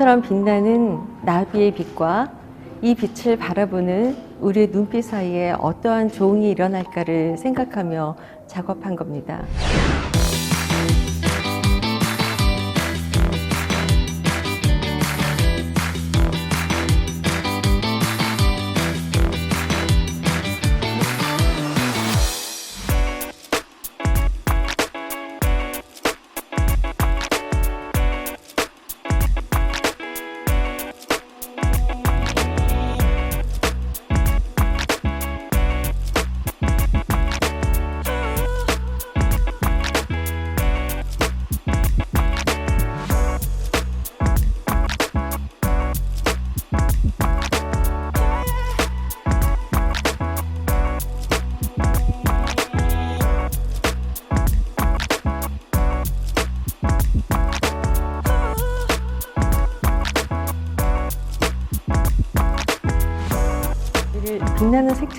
별처럼 빛나는 나비의 빛과 이 빛을 바라보는 우리의 눈빛 사이에 어떠한 조응이 일어날까를 생각하며 작업한 겁니다.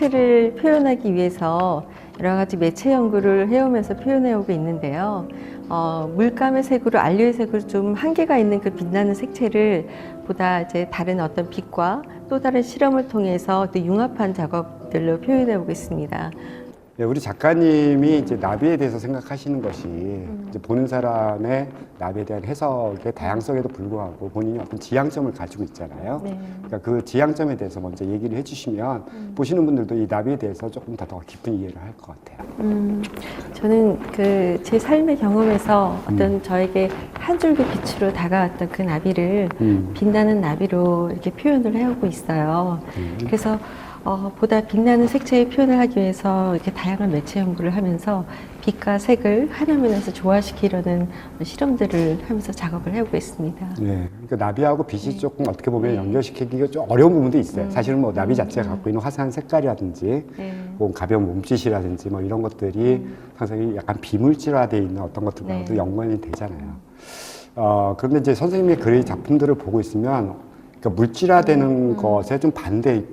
색채를 표현하기 위해서 여러 가지 매체 연구를 해오면서 표현해오고 있는데요. 어, 물감의 색으로 알료의 색으로 좀 한계가 있는 그 빛나는 색채를 보다 이제 다른 어떤 빛과 또 다른 실험을 통해서 또 융합한 작업들로 표현해 보겠습니다. 네, 우리 작가님이 이제 나비에 대해서 생각하시는 것이 이제 보는 사람의 나비에 대한 해석의 다양성에도 불구하고 본인이 어떤 지향점을 가지고 있잖아요. 네. 그러니까 그 지향점에 대해서 먼저 얘기를 해주시면 보시는 분들도 이 나비에 대해서 조금 더, 더 깊은 이해를 할 것 같아요. 음, 저는 그 제 삶의 경험에서 어떤 저에게 한 줄기 빛으로 다가왔던 그 나비를 음. 빛나는 나비로 이렇게 표현을 해오고 있어요. 음. 그래서 어, 보다 빛나는 색채의 표현을 하기 위해서 이렇게 다양한 매체 연구를 하면서 빛과 색을 하나면에서 조화시키려는 실험들을 하면서 작업을 해오고 있습니다. 네, 그러니까 나비하고 빛이 조금 어떻게 보면 네. 연결시키기가 좀 어려운 부분도 있어요. 음. 사실은 뭐 나비 음. 자체가 갖고 있는 화사한 색깔이라든지 네. 뭐 가벼운 몸짓이라든지 뭐 이런 것들이 상당히 약간 비물질화되어 있는 어떤 것들과도 네. 연관이 되잖아요. 어, 그런데 이제 선생님의 그 작품들을 보고 있으면 그러니까 물질화되는 음. 것에 좀 반대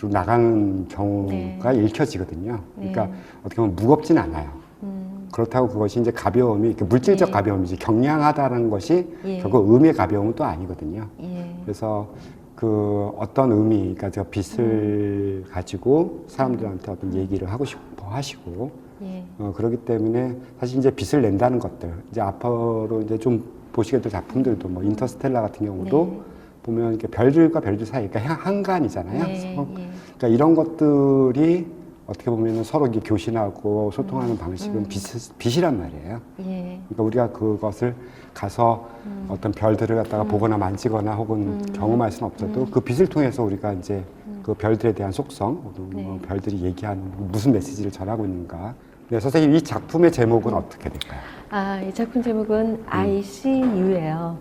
로 나가는 경우가 읽혀지거든요. 그러니까 네. 어떻게 보면 무겁진 않아요. 음, 그렇다고 그것이 이제 가벼움이 물질적 네. 가벼움이지 경량하다는 것이 예. 결국 의미의 가벼움은 또 아니거든요. 예. 그래서 그 어떤 의미, 그러니까 저 빛을 가지고 사람들한테 어떤 얘기를 하고 싶어 하시고 예. 어, 그렇기 때문에 사실 이제 빛을 낸다는 것들 이제 앞으로 이제 좀 보시게 될 작품들도 뭐 인터스텔라 같은 경우도 네. 보면 이렇게 별들과 별들 사이, 그러니까 한- 한간이잖아요. 네, 서- 예. 그러니까 이런 것들이 어떻게 보면 서로 이렇게 교신하고 소통하는 방식은 음. 빛, 빛이란 말이에요. 예. 그러니까 우리가 그것을 가서 음. 어떤 별들을 갖다가 보거나 만지거나 혹은 음. 경험할 수는 없어도 음. 그 빛을 통해서 우리가 이제 그 별들에 대한 속성, 혹은 네. 뭐 별들이 얘기하는 무슨 메시지를 전하고 있는가. 네, 선생님 이 작품의 제목은 어떻게 될까요? 아, 이 작품 제목은 I see you예요.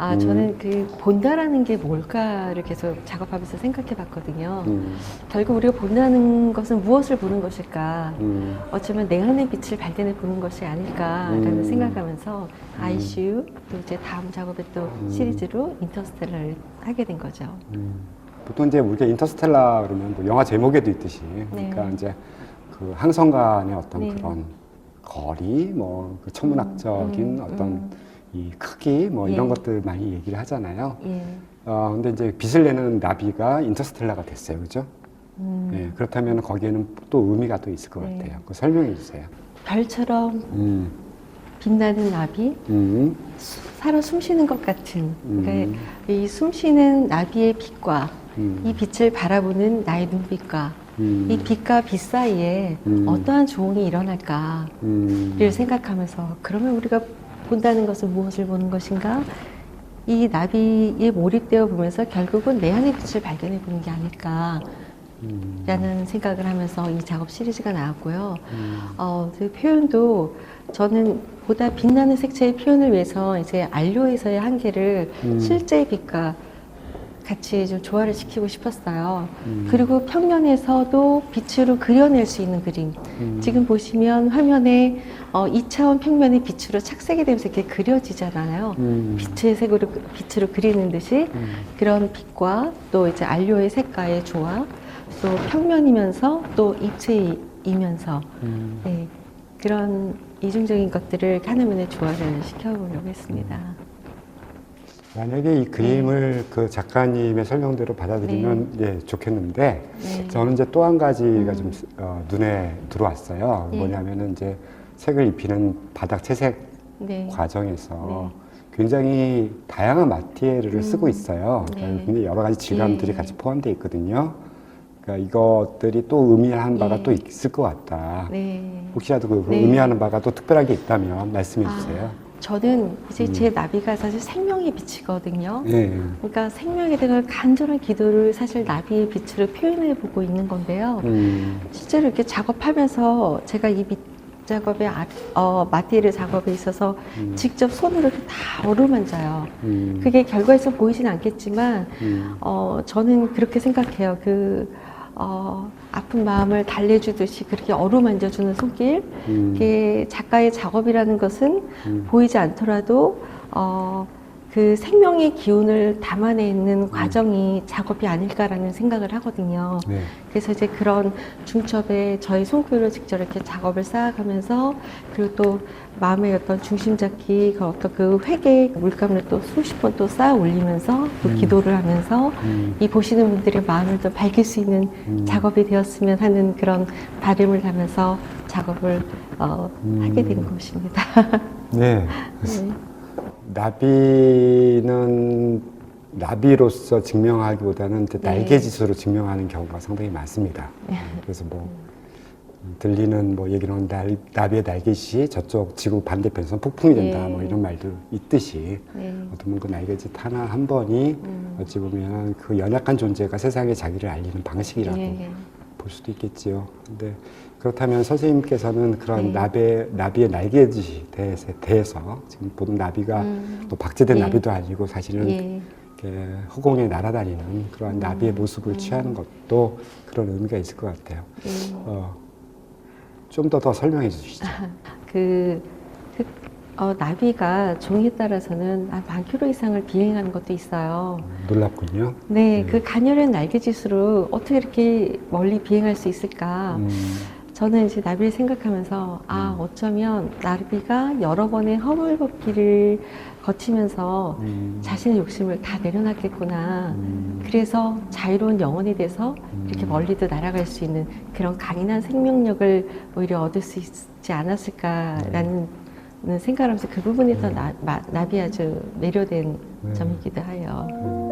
아, 음. 저는 그 본다라는 게 뭘까를 계속 작업하면서 생각해 봤거든요. 음, 결국 우리가 본다는 것은 무엇을 보는 것일까? 음, 어쩌면 내 안의 빛을 발견해 보는 것이 아닐까라는 음. 생각하면서 see you 또 이제 다음 작업에 또 음. 시리즈로 인터스텔라를 하게 된 거죠. 음. 보통 이제 우리가 인터스텔라 그러면 뭐 영화 제목에도 있듯이 그러니까 네. 이제 그 항성 간의 어떤 네. 그런 거리, 뭐 그 천문학적인 음, 어떤 음. 이 크기 뭐 예. 이런 것들 많이 얘기를 하잖아요. 예. 어, 근데 이제 빛을 내는 나비가 인터스텔라가 됐어요. 그죠? 음, 네, 그렇다면 거기에는 또 의미가 또 있을 것 네. 같아요. 그 설명해 주세요. 별처럼 음, 빛나는 나비, 음, 수- 살아 숨쉬는 것 같은 그러니까 음, 이 숨쉬는 나비의 빛과 음, 이 빛을 바라보는 나의 눈빛과 음, 이 빛과 빛 사이에 음. 어떠한 조응이 일어날까를 음, 생각하면서 그러면 우리가 본다는 것은 무엇을 보는 것인가? 이 나비에 몰입되어 보면서 결국은 내 안의 빛을 발견해 보는 게 아닐까 라는 음, 생각을 하면서 이 작업 시리즈가 나왔고요. 음, 어, 그 표현도 저는 보다 빛나는 색채의 표현을 위해서 이제 안료에서의 한계를 음. 실제의 빛과 같이 좀 조화를 시키고 싶었어요. 음. 그리고 평면에서도 빛으로 그려낼 수 있는 그림. 음. 지금 보시면 화면에 어, 2차원 평면이 빛으로 착색이 되면서 이렇게 그려지잖아요. 음, 빛의 색으로 빛으로 그리는 듯이 음, 그런 빛과 또 이제 안료의 색과의 조화, 또 평면이면서 또 입체이면서 음. 네, 그런 이중적인 것들을 하나만에 조화를 시켜보려고 했습니다. 만약에 이 그림을 그 작가님의 설명대로 받아들이면 예, 좋겠는데 네. 저는 이제 또 한 가지가 음. 좀 어, 눈에 들어왔어요. 예. 뭐냐면은 이제 색을 입히는 바닥 채색 네. 과정에서 굉장히 다양한 마티리얼을 음. 쓰고 있어요. 네. 그러니까 굉장히 여러 가지 질감들이 예. 같이 포함되어 있거든요. 그러니까 이것들이 또 의미하는 바가 예. 또 있을 것 같다. 네. 혹시라도 그 네. 의미하는 바가 또 특별하게 있다면 말씀해 아. 주세요. 저는 이제 음. 제 나비가 사실 생명의 빛이거든요. 예. 그러니까 생명에 대한 간절한 기도를 사실 나비의 빛으로 표현해 보고 있는 건데요. 음, 실제로 이렇게 작업하면서 제가 이밑 작업에 아, 어, 마티리얼 작업에 있어서 음, 직접 손으로 이렇게 다 어루만져요. 음, 그게 결과에서 보이진 않겠지만 음, 어, 저는 그렇게 생각해요. 그 어, 아픈 마음을 달래주듯이 그렇게 어루만져 주는 손길. 음, 이게 작가의 작업이라는 것은 음. 보이지 않더라도 어, 그 생명의 기운을 담아내는 과정이 작업이 아닐까라는 생각을 하거든요. 네. 그래서 이제 그런 중첩에 저희 손글을 직접 이렇게 작업을 쌓아가면서 그리고 또 마음의 어떤 중심 잡기, 그 어떤 그 회개 물감을 또 수십 번 또 쌓아 올리면서 또 음. 기도를 하면서 음, 이 보시는 분들의 마음을 더 밝힐 수 있는 음. 작업이 되었으면 하는 그런 바람을 하면서 작업을 어, 음. 하게 된 것입니다. 네. 네. 나비는 나비로서 증명하기보다는 네. 날개짓으로 증명하는 경우가 상당히 많습니다. 그래서 뭐 들리는 뭐 얘기는 날, 나비의 날개짓이 저쪽 지구 반대편에서 폭풍이 된다 네. 뭐 이런 말도 있듯이 네. 어떤 그 날개짓 하나 한 번이 음. 어찌 보면 그 연약한 존재가 세상에 자기를 알리는 방식이라고 예. 볼 수도 있겠지요. 근데 그렇다면 선생님께서는 그런 네. 나비의, 나비의 날개짓에 대해서, 대해서 지금 보는 나비가 음. 또 박제된 예. 나비도 아니고 사실은 예. 이렇게 허공에 날아다니는 그런 나비의 모습을 음. 취하는 것도 그런 의미가 있을 것 같아요. 예. 어, 좀더 더 설명해 주시죠. 그, 그 어, 나비가 종에 따라서는 한 만 킬로 이상을 비행하는 것도 있어요. 놀랍군요. 네, 음. 그 가녀린 날개짓으로 어떻게 이렇게 멀리 비행할 수 있을까? 음, 저는 이제 나비를 생각하면서 아 음. 어쩌면 나비가 여러 번의 허물벗기를 거치면서 음, 자신의 욕심을 다 내려놨겠구나. 음, 그래서 자유로운 영혼이 돼서 이렇게 음. 멀리도 날아갈 수 있는 그런 강인한 생명력을 오히려 얻을 수 있지 않았을까라는 생각을 하면서 그 부분이 더 나, 마- 나비 아주 매료된 네. 점이기도 해요.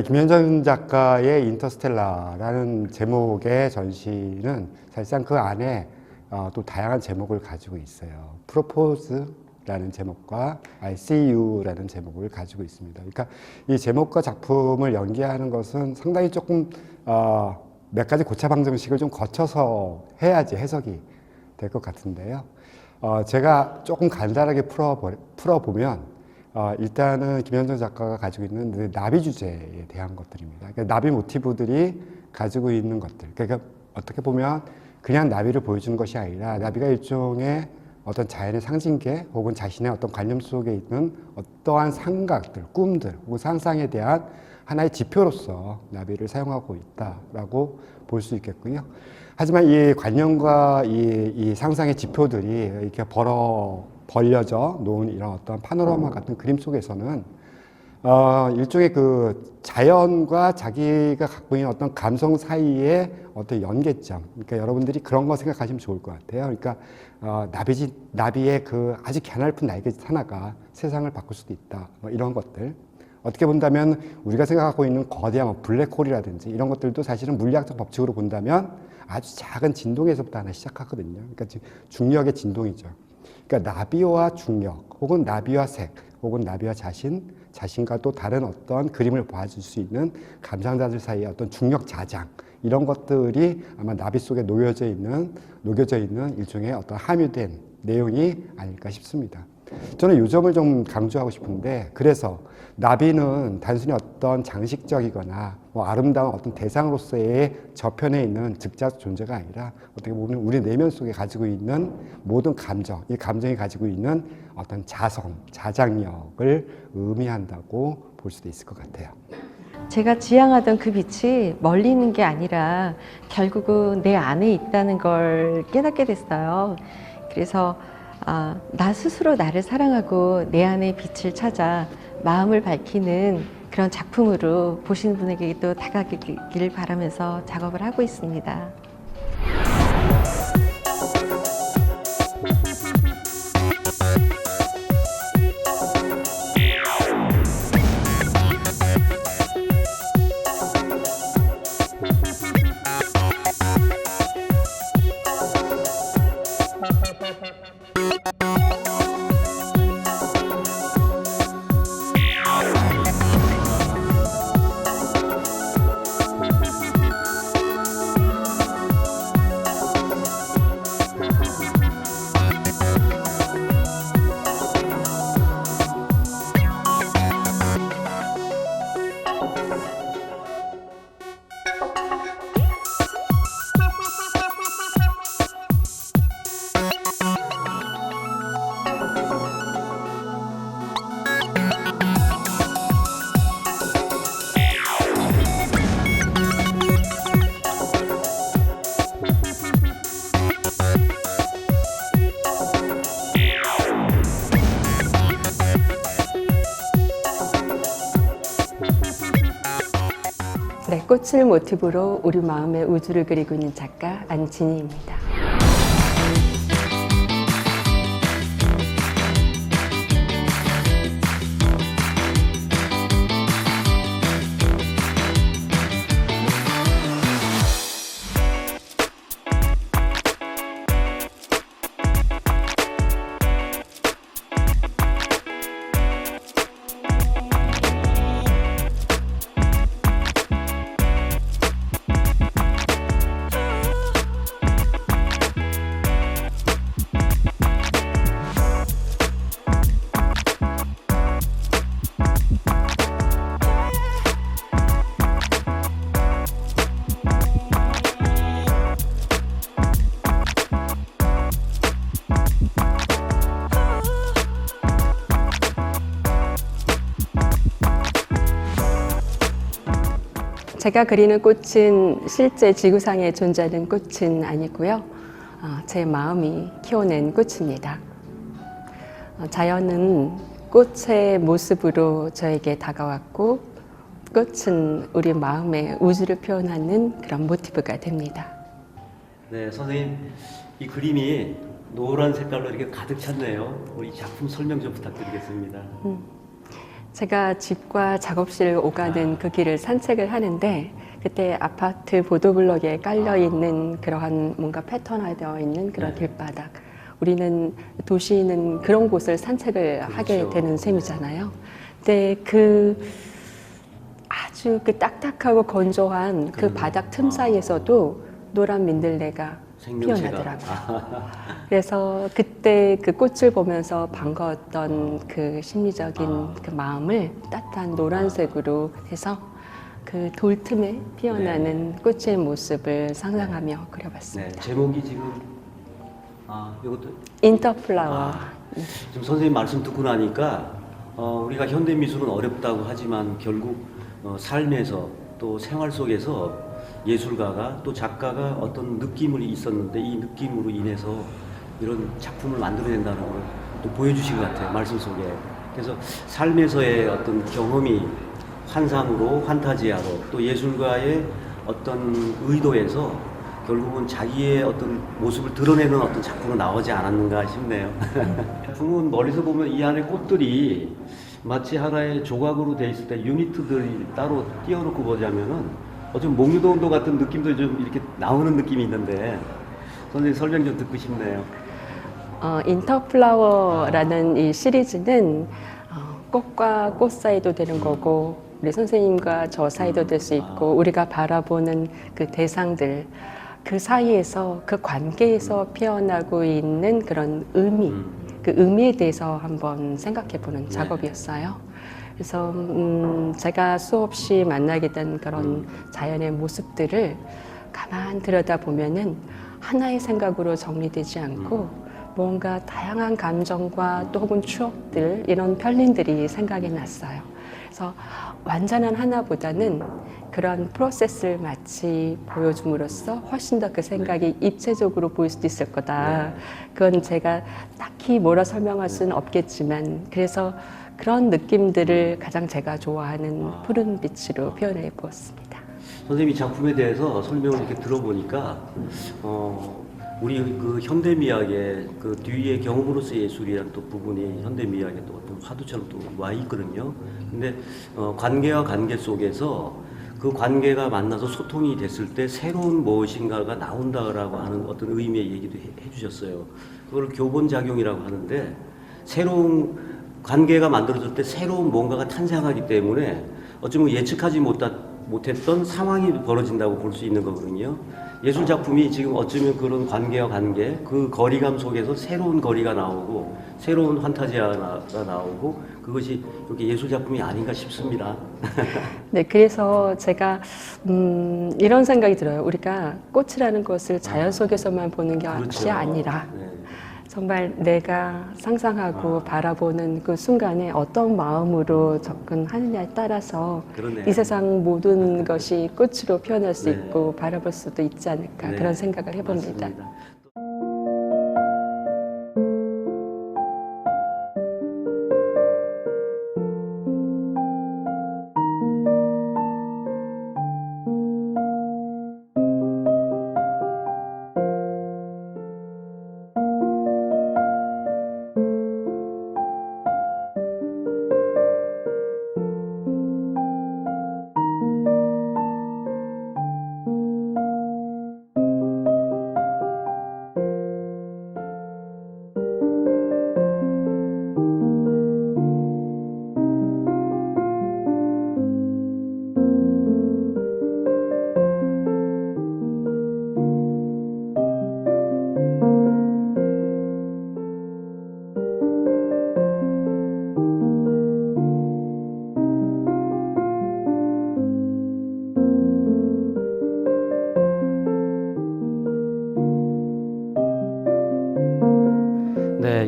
네, 김현정 작가의 인터스텔라라는 제목의 전시는 사실상 그 안에 어, 또 다양한 제목을 가지고 있어요. 프로포즈라는 제목과 I see you라는 제목을 가지고 있습니다. 그러니까 이 제목과 작품을 연계하는 것은 상당히 조금 어, 몇 가지 고차 방정식을 좀 거쳐서 해야지 해석이 될 것 같은데요. 어, 제가 조금 간단하게 풀어 풀어보면 어, 일단은 김현정 작가가 가지고 있는 그 나비 주제에 대한 것들입니다. 그러니까 나비 모티브들이 가지고 있는 것들. 그러니까 어떻게 보면 그냥 나비를 보여주는 것이 아니라 나비가 일종의 어떤 자연의 상징계 혹은 자신의 어떤 관념 속에 있는 어떠한 상각들, 꿈들 혹은 상상에 대한 하나의 지표로서 나비를 사용하고 있다라고 볼 수 있겠군요. 하지만 이 관념과 이, 이 상상의 지표들이 이렇게 벌어 벌려져 놓은 이런 어떤 파노라마 같은 그림 속에서는 어, 일종의 그 자연과 자기가 갖고 있는 어떤 감성 사이의 어떤 연계점. 그러니까 여러분들이 그런 거 생각하시면 좋을 것 같아요. 그러니까 어, 나비지, 나비의 그 아주 가냘픈 날개짓 하나가 세상을 바꿀 수도 있다. 뭐 이런 것들. 어떻게 본다면 우리가 생각하고 있는 거대한 뭐 블랙홀이라든지 이런 것들도 사실은 물리학적 법칙으로 본다면 아주 작은 진동에서부터 하나 시작하거든요. 그러니까 지금 중력의 진동이죠. 그러니까 나비와 중력, 혹은 나비와 색, 혹은 나비와 자신, 자신과 또 다른 어떤 그림을 보아줄 수 있는 감상자들 사이의 어떤 중력 자장 이런 것들이 아마 나비 속에 놓여져 있는 녹여져 있는 일종의 어떤 함유된 내용이 아닐까 싶습니다. 저는 이 점을 좀 강조하고 싶은데 그래서 나비는 단순히 어떤 장식적이거나 뭐 아름다운 어떤 대상으로서의 저편에 있는 즉자 존재가 아니라 어떻게 보면 우리 내면 속에 가지고 있는 모든 감정, 이 감정이 가지고 있는 어떤 자성, 자장력을 의미한다고 볼 수도 있을 것 같아요. 제가 지향하던 그 빛이 멀리 있는 게 아니라 결국은 내 안에 있다는 걸 깨닫게 됐어요. 그래서 아, 나 스스로 나를 사랑하고 내 안의 빛을 찾아 마음을 밝히는 그런 작품으로 보시는 분에게도 다가가길 바라면서 작업을 하고 있습니다. 꽃을 모티브로 우리 마음의 우주를 그리고 있는 작가 안진희입니다. 제가 그리는 꽃은 실제 지구상에 존재하는 꽃은 아니고요. 어, 제 마음이 키워낸 꽃입니다. 어, 자연은 꽃의 모습으로 저에게 다가왔고 꽃은 우리 마음의 우주를 표현하는 그런 모티브가 됩니다. 네, 선생님 이 그림이 노란 색깔로 이렇게 가득 찼네요. 우리 작품 설명 좀 부탁드리겠습니다. 제가 집과 작업실을 오가는 그 길을 산책을 하는데 그때 아파트 보도블럭에 깔려 있는 그러한 뭔가 패턴화되어 있는 그런 네. 길바닥. 우리는 도시는 그런 곳을 산책을 하게 그렇죠. 되는 셈이잖아요. 근데 그 아주 그 딱딱하고 건조한 그 음. 바닥 틈 사이에서도 노란 민들레가 생명체가 피어나더라고요. 그래서 그때 그 꽃을 보면서 반가웠던 그 심리적인 아. 그 마음을 따뜻한 노란색으로 해서 그 돌틈에 피어나는 꽃의 모습을 상상하며 네, 그려봤습니다. 제목이 지금 아 이것도 인터플라워. 아, 지금 선생님 말씀 듣고 나니까 어, 우리가 현대 미술은 어렵다고 하지만 결국 어, 삶에서 또 생활 속에서 예술가가 또 작가가 어떤 느낌이 있었는데 이 느낌으로 인해서 이런 작품을 만들어낸다는 걸 또 보여주신 것 같아요 말씀 속에 그래서 삶에서의 어떤 경험이 환상으로 환타지아로 또 예술가의 어떤 의도에서 결국은 자기의 어떤 모습을 드러내는 어떤 작품으로 나오지 않았는가 싶네요. 작품은 멀리서 보면 이 안에 꽃들이 마치 하나의 조각으로 돼 있을 때 유니트들이 따로 띄워놓고 보자면은 어좀 목류도운도 같은 느낌도 좀 이렇게 나오는 느낌이 있는데 선생님 설명 좀 듣고 싶네요. 어, 인터플라워라는 이 시리즈는 어, 꽃과 꽃 사이도 되는 거고 우리 선생님과 저 사이도 될 수 있고 우리가 바라보는 그 대상들 그 사이에서 그 관계에서 피어나고 있는 그런 의미 음. 그 의미에 대해서 한번 생각해 보는 네. 작업이었어요. 그래서 음, 제가 수없이 만나게 된 그런 자연의 모습들을 가만 들여다 보면은 하나의 생각으로 정리되지 않고 뭔가 다양한 감정과 또 혹은 추억들 이런 편린들이 생각이 났어요. 그래서 완전한 하나보다는 그런 프로세스를 마치 보여줌으로써 훨씬 더 그 생각이 입체적으로 보일 수도 있을 거다. 그건 제가 딱히 뭐라 설명할 수는 없겠지만 그래서 그런 느낌들을 가장 제가 좋아하는 푸른 빛으로 표현해 보았습니다. 선생님 이 작품에 대해서 설명을 이렇게 들어보니까 어, 우리 그 현대 미학의 그 뒤에 경험으로서 예술이라는 또 부분이 현대 미학의 또 어떤 화두처럼 또 와 있거든요. 근데 어, 관계와 관계 속에서 그 관계가 만나서 소통이 됐을 때 새로운 무엇인가가 나온다라고 하는 어떤 의미의 얘기도 해, 해 주셨어요. 그걸 교본 작용이라고 하는데 새로운 관계가 만들어질 때 새로운 뭔가가 탄생하기 때문에 어쩌면 예측하지 못한 못했던 상황이 벌어진다고 볼 수 있는 거거든요. 예술 작품이 지금 어쩌면 그런 관계와 관계, 그 거리감 속에서 새로운 거리가 나오고 새로운 환타지아가 나오고 그것이 이렇게 예술 작품이 아닌가 싶습니다. 네, 그래서 제가 음, 이런 생각이 들어요. 우리가 꽃이라는 것을 자연 속에서만 보는 것이 아니라 네. 정말 내가 상상하고 바라보는 그 순간에 어떤 마음으로 접근하느냐에 따라서 그러네요. 이 세상 모든 것이 꽃으로 표현할 수 네. 있고 바라볼 수도 있지 않을까 네, 그런 생각을 해봅니다. 맞습니다.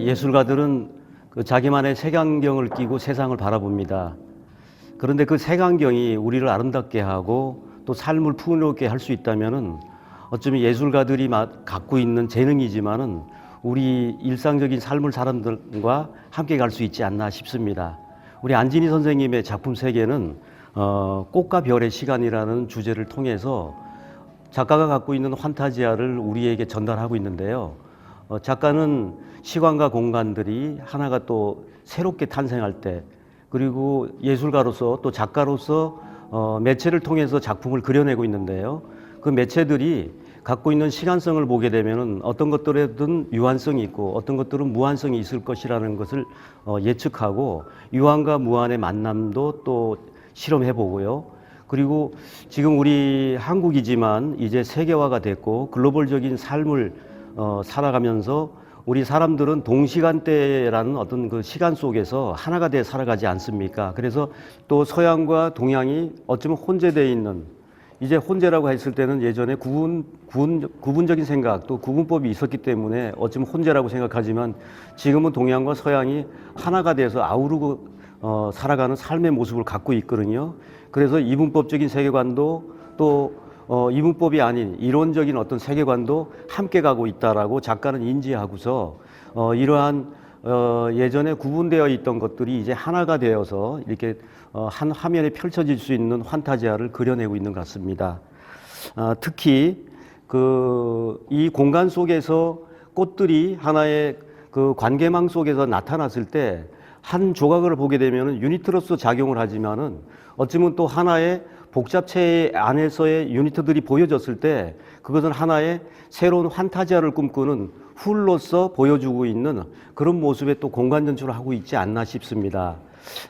예술가들은 그 자기만의 색안경을 끼고 세상을 바라봅니다. 그런데 그 색안경이 우리를 아름답게 하고 또 삶을 풍요롭게 할 수 있다면은 어쩌면 예술가들이 마- 갖고 있는 재능이지만은 우리 일상적인 삶을 사람들과 함께 갈 수 있지 않나 싶습니다. 우리 안진희 선생님의 작품 세계는 어, 꽃과 별의 시간이라는 주제를 통해서 작가가 갖고 있는 환타지아를 우리에게 전달하고 있는데요. 어, 작가는 시간과 공간들이 하나가 또 새롭게 탄생할 때 그리고 예술가로서 또 작가로서 어, 매체를 통해서 작품을 그려내고 있는데요. 그 매체들이 갖고 있는 시간성을 보게 되면은 어떤 것들에든 유한성이 있고 어떤 것들은 무한성이 있을 것이라는 것을 어, 예측하고 유한과 무한의 만남도 또 실험해 보고요. 그리고 지금 우리 한국이지만 이제 세계화가 됐고 글로벌적인 삶을 어, 살아가면서 우리 사람들은 동시간대라는 어떤 그 시간 속에서 하나가 돼 살아가지 않습니까? 그래서 또 서양과 동양이 어쩌면 혼재되어 있는 이제 혼재라고 했을 때는 예전에 구분, 구분, 구분적인 생각 또 구분법이 있었기 때문에 어쩌면 혼재라고 생각하지만 지금은 동양과 서양이 하나가 돼서 아우르고 어, 살아가는 삶의 모습을 갖고 있거든요. 그래서 이분법적인 세계관도 또 어, 이분법이 아닌 이론적인 어떤 세계관도 함께 가고 있다라고 작가는 인지하고서 어, 이러한 어, 예전에 구분되어 있던 것들이 이제 하나가 되어서 이렇게 어, 한 화면에 펼쳐질 수 있는 환타지아를 그려내고 있는 것 같습니다. 아, 특히 그 이 공간 속에서 꽃들이 하나의 그 관계망 속에서 나타났을 때 한 조각을 보게 되면 유니트로서 작용을 하지만은 어쩌면 또 하나의 복잡체 안에서의 유니트들이 보여졌을 때 그것은 하나의 새로운 환타지아를 꿈꾸는 훌로서 보여주고 있는 그런 모습에 또 공간 전출을 하고 있지 않나 싶습니다.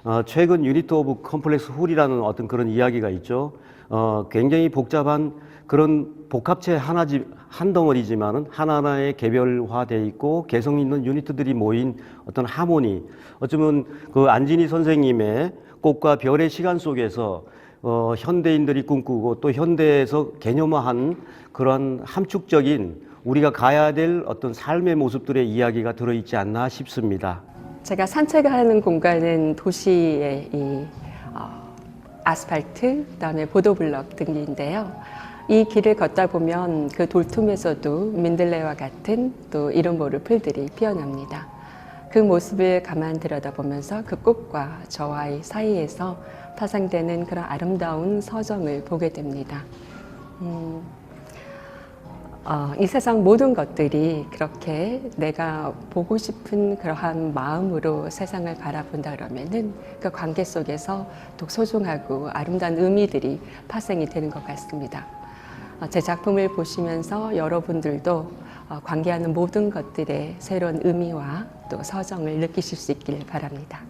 어, 최근 유니트 오브 컴플렉스 훌이라는 어떤 그런 이야기가 있죠. 어, 굉장히 복잡한 그런 복합체 하나지 한 덩어리지만은 하나하나의 개별화돼 있고 개성 있는 유니트들이 모인 어떤 하모니. 어쩌면 그 안진희 선생님의 꽃과 별의 시간 속에서 어, 현대인들이 꿈꾸고 또 현대에서 개념화한 그런 함축적인 우리가 가야 될 어떤 삶의 모습들의 이야기가 들어있지 않나 싶습니다. 제가 산책하는 공간은 도시의 이 어, 아스팔트, 그다음에 보도블럭 등인데요. 이 길을 걷다 보면 그 돌틈에서도 민들레와 같은 또 이름 모를 풀들이 피어납니다. 그 모습을 가만 들여다보면서 그 꽃과 저와의 사이에서 파생되는 그런 아름다운 서정을 보게 됩니다. 음, 어, 이 세상 모든 것들이 그렇게 내가 보고 싶은 그러한 마음으로 세상을 바라본다 그러면은 그 관계 속에서 또 소중하고 아름다운 의미들이 파생이 되는 것 같습니다. 어, 제 작품을 보시면서 여러분들도 어, 관계하는 모든 것들의 새로운 의미와 또 서정을 느끼실 수 있기를 바랍니다.